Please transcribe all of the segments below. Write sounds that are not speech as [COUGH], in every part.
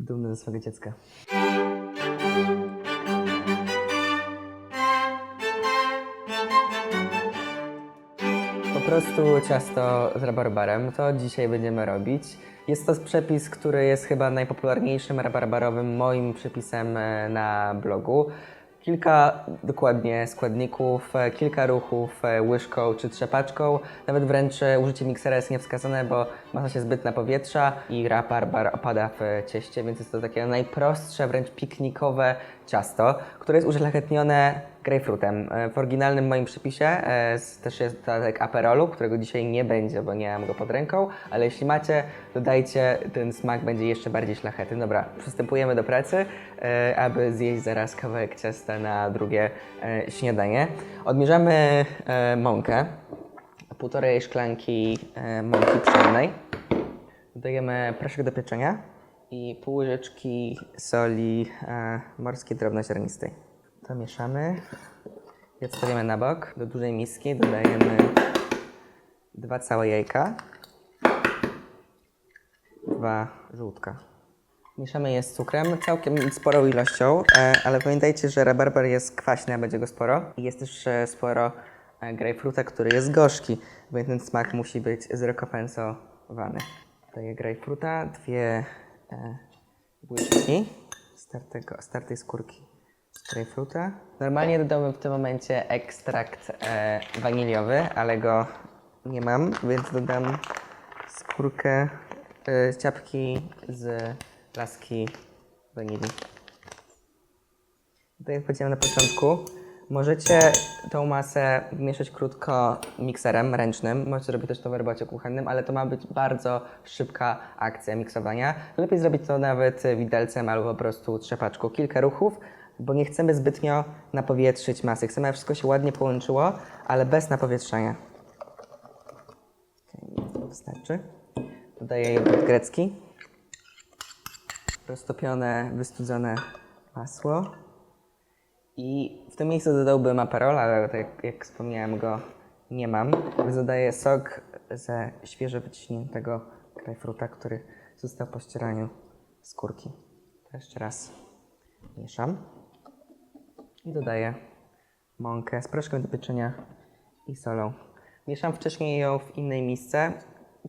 Dumny ze swojego dziecka. Po prostu ciasto z rabarbarem. To dzisiaj będziemy robić. Jest to przepis, który jest chyba najpopularniejszym rabarbarowym moim przepisem e, na blogu. Kilka dokładnie składników, e, kilka ruchów e, łyżką czy trzepaczką. Nawet wręcz e, użycie miksera jest niewskazane, bo masa się zbyt napowietrza i rabarbar opada w cieście, więc jest to takie najprostsze, wręcz piknikowe ciasto, które jest uszlachetnione grejpfrutem. E, W oryginalnym moim przepisie e, też jest dodatek aperolu, którego dzisiaj nie będzie, bo nie mam go pod ręką, ale jeśli macie, dodajcie, ten smak będzie jeszcze bardziej szlachetny. Dobra, przystępujemy do pracy, e, aby zjeść zaraz kawałek ciasta na drugie śniadanie. Odmierzamy mąkę, półtorej szklanki mąki pszennej. Dodajemy proszek do pieczenia i pół łyżeczki soli morskiej drobnoziarnistej. To mieszamy i odstawiamy na bok. Do dużej miski dodajemy dwa całe jajka, dwa żółtka. Mieszamy je z cukrem, całkiem sporą ilością, e, ale pamiętajcie, że rabarbar jest kwaśny, a będzie go sporo. I jest też e, sporo e, grejpfruta, który jest gorzki, więc ten smak musi być zrekompensowany. Daję grejpfruta, dwie e, łyżki startego, startej skórki grejpfruta. Normalnie dodałbym w tym momencie ekstrakt e, waniliowy, ale go nie mam, więc dodam skórkę e, ciapki z laski wanilii. Tak jak powiedziałem na początku, możecie tą masę mieszać krótko mikserem ręcznym, możecie zrobić też to w robocie kuchennym, ale to ma być bardzo szybka akcja miksowania. Lepiej zrobić to nawet widelcem albo po prostu trzepaczką. Kilka ruchów, bo nie chcemy zbytnio napowietrzyć masy. Chcemy, aby wszystko się ładnie połączyło, ale bez napowietrzania. Okay, wystarczy. Dodaję jogurt grecki roztopione, wystudzone masło. I w tym miejscu dodałbym aperol, ale tak jak, wspomniałem go nie mam. Dodaję sok ze świeżo wyciśniętego grejpfruta, który został po ścieraniu skórki. To jeszcze raz mieszam. I dodaję mąkę z proszkiem do pieczenia i solą. Mieszam wcześniej ją w innej misce.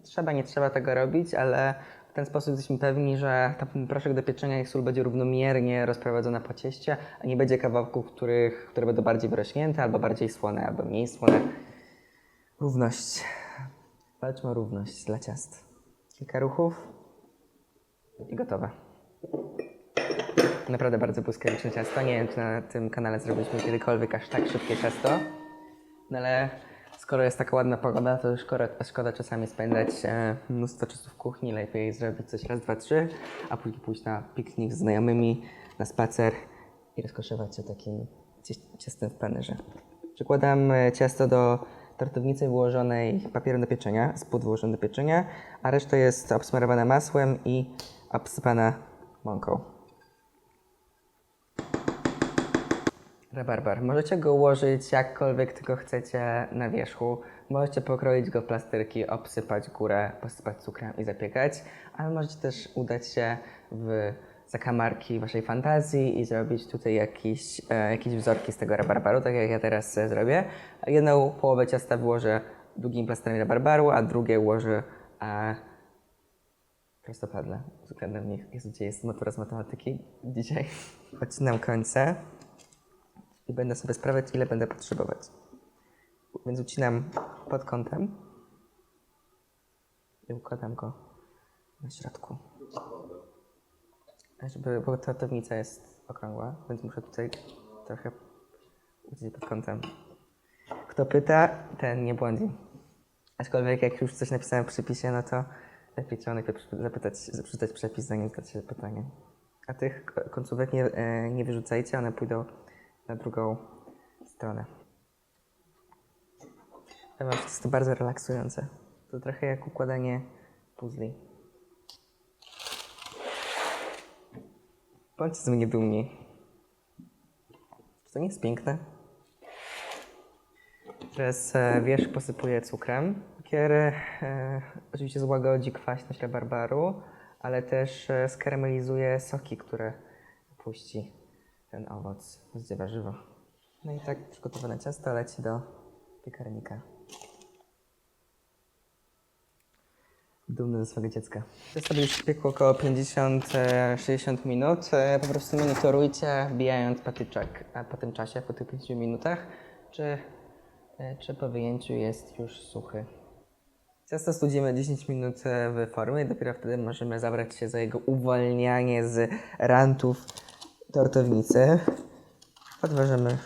Trzeba, nie trzeba tego robić, ale w ten sposób jesteśmy pewni, że ten proszek do pieczenia i sól będzie równomiernie rozprowadzona po cieście, a nie będzie kawałków, których, które będą bardziej wyrośnięte, albo bardziej słone, albo mniej słone. Równość. Walczmy o równość dla ciast. Kilka ruchów i gotowe. Naprawdę bardzo błyskawiczne ciasto. Nie wiem, czy na tym kanale zrobiliśmy kiedykolwiek aż tak szybkie ciasto. No ale skoro jest taka ładna pogoda, to szkoda, szkoda czasami spędzać e, mnóstwo czasu w kuchni. Lepiej zrobić coś raz, dwa, trzy, a później pójść na piknik z znajomymi, na spacer i rozkoszować się takim ciastem w planerze. Przykładam e, ciasto do tortownicy wyłożonej papierem do pieczenia, spód wyłożony do pieczenia, a reszta jest obsmarowana masłem i obsypana mąką. Rabarbar. Możecie go ułożyć jakkolwiek tylko chcecie na wierzchu. Możecie pokroić go w plasterki, obsypać górę, posypać cukrem i zapiekać, ale możecie też udać się w zakamarki waszej fantazji i zrobić tutaj jakieś, e, jakieś wzorki z tego rabarbaru, tak jak ja teraz e, zrobię. Jedną połowę ciasta wyłożę długim plasterem rabarbaru, a drugie ułożę e, prostopadle względem nich. Gdzie jest matura z matematyki dzisiaj? [LAUGHS] Odcinam końce i będę sobie sprawdzać, ile będę potrzebować. Więc ucinam pod kątem i układam go na środku. Żeby, bo ta townica jest okrągła, więc muszę tutaj trochę uciąć pod kątem. Kto pyta, ten nie błądzi. Aczkolwiek jak już coś napisałem w przepisie, no to lepiej trzeba najpierw zapytać, przeczytać przepis, zanim zadać się pytanie. A tych ko- końcówek nie, e, nie wyrzucajcie, one pójdą na drugą stronę. Że jest to bardzo relaksujące. To trochę jak układanie puzli. Bądźcie z mnie dumni. Czy to nie jest piękne? Teraz e, wierzch posypuję cukrem. Cukier e, oczywiście złagodzi kwaśność rabarbaru, ale też e, skaramelizuje soki, które puści ten owoc, z warzywo. No i tak przygotowane ciasto leci do piekarnika. Dumny ze swojego dziecka. To sobie już piekło około 50-60 minut. E, Po prostu monitorujcie, wbijając patyczek a po tym czasie, po tych 5 minutach, czy, e, czy po wyjęciu jest już suchy. Ciasto studzimy 10 minut e, w formie i dopiero wtedy możemy zabrać się za jego uwalnianie z rantów tortownicy. Podważymy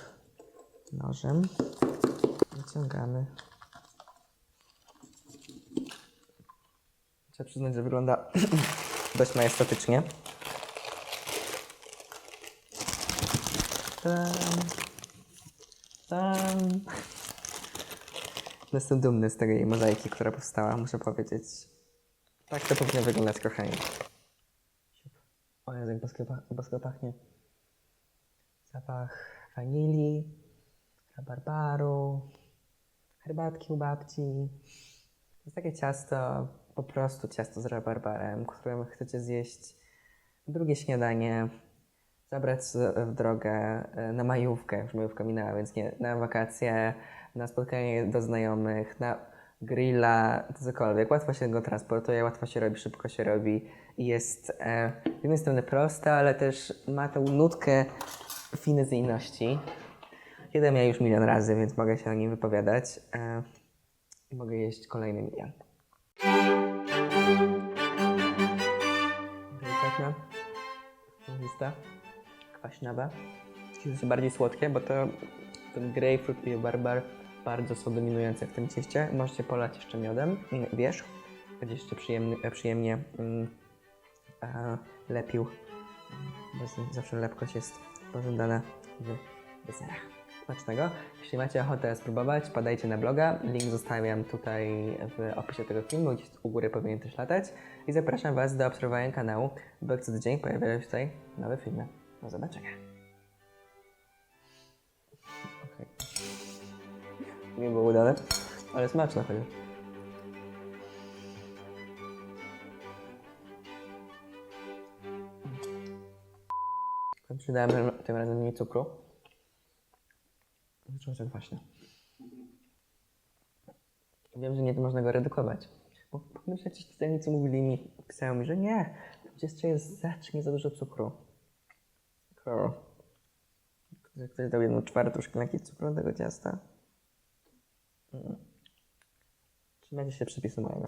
nożem. Wyciągamy. Trzeba przyznać, że wygląda [CLEARS THROAT] dość majestatycznie. Tam. Tam. Jestem dumny z tej mozaiki, która powstała, muszę powiedzieć. Tak to powinno wyglądać, kochani. Bosko pachnie. Zapach wanilii, rabarbaru, herbatki u babci. To jest takie ciasto, po prostu ciasto z rabarbarem, którym chcecie zjeść drugie śniadanie, zabrać w drogę e, na majówkę, już majówka minęła, więc nie, na wakacje, na spotkanie do znajomych, na grilla, to cokolwiek. Łatwo się go transportuje, łatwo się robi, szybko się robi jest e, z jednej strony ale też ma tą nutkę finezyjności. Jeden ja już milion razy, więc mogę się o nim wypowiadać e, i mogę jeść kolejny milion. Delikatna, lista, kwaśnawa. Jest bardziej słodkie, bo to ten grapefruit i barbar bardzo są dominujące w tym cieście. Możecie polać jeszcze miodem, wierzch. Będzie jeszcze przyjemny, e, przyjemnie mm, e, lepił. Bo zawsze lepkość jest pożądana w deserach. Smacznego. Jeśli macie ochotę spróbować, podajcie na bloga. Link zostawiam tutaj w opisie tego filmu, gdzieś u góry powinien też latać. I zapraszam Was do obserwowania kanału, bo co tydzień pojawiają się tutaj nowe filmy. Do zobaczenia. Nie było udane, ale smaczne chociaż. Przydałem tym razem mniej cukru. Się kwaśne. Wiem, że nie można go redukować. Bo ci czytelnicy mówili mi, pisają mi, że nie, w ciście jest zacznie za dużo cukru. Że ktoś dał jedną czwartą szklanki cukru do tego ciasta. Trzymajcie się przepisu mojego.